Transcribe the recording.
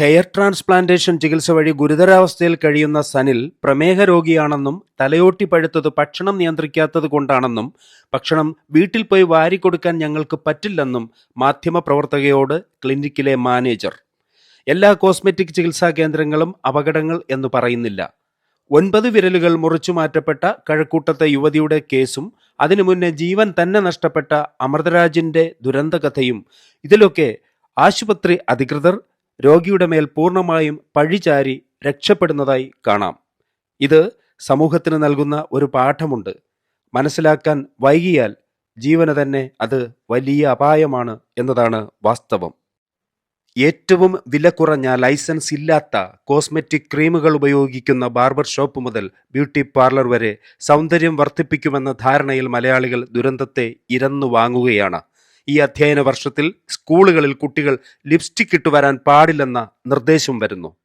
Hair transplantation ചികിത്സ വഴി ഗുരുതരാവസ്ഥയിൽ കഴിയുന്ന സനിൽ പ്രമേഹ രോഗിയാണെന്നും തലയോട്ടി പഴുത്തത് ഭക്ഷണം നിയന്ത്രിക്കാത്തത് കൊണ്ടാണെന്നും ഭക്ഷണം വീട്ടിൽ പോയി വാരിക്കൊടുക്കാൻ ഞങ്ങൾക്ക് പറ്റില്ലെന്നും മാധ്യമപ്രവർത്തകയോട് ക്ലിനിക്കിലെ മാനേജർ. എല്ലാ കോസ്മെറ്റിക് ചികിത്സാ കേന്ദ്രങ്ങളും അപകടങ്ങൾ എന്ന് പറയുന്നില്ല. ഒൻപത് വിരലുകൾ മുറിച്ചു മാറ്റപ്പെട്ട കഴക്കൂട്ടത്തെ യുവതിയുടെ കേസും അതിനു മുന്നേ ജീവൻ തന്നെ നഷ്ടപ്പെട്ട അമൃതരാജിന്റെ ദുരന്തകഥയും ഇതിലൊക്കെ ആശുപത്രി അധികൃതർ രോഗിയുടെ മേൽ പൂർണമായും പഴിചാരി രക്ഷപ്പെടുന്നതായി കാണാം. ഇത് സമൂഹത്തിന് നൽകുന്ന ഒരു പാഠമുണ്ട്. മനസ്സിലാക്കാൻ വൈകിയാൽ ജീവന് തന്നെ അത് വലിയ അപായമാണ് എന്നതാണ് വാസ്തവം. ഏറ്റവും വില കുറഞ്ഞ ലൈസൻസ് ഇല്ലാത്ത കോസ്മെറ്റിക് ക്രീമുകൾ ഉപയോഗിക്കുന്ന ബാർബർ ഷോപ്പ് മുതൽ ബ്യൂട്ടി പാർലർ വരെ സൗന്ദര്യം വർദ്ധിപ്പിക്കുമെന്ന ധാരണയിൽ മലയാളികൾ ദുരന്തത്തെ ഇരന്നു വാങ്ങുകയാണ്. ഈ അധ്യയന വർഷത്തിൽ സ്കൂളുകളിൽ കുട്ടികൾ ലിപ്സ്റ്റിക് ഇട്ട് വരാൻ പാടില്ലെന്ന നിർദ്ദേശം വരുന്നു.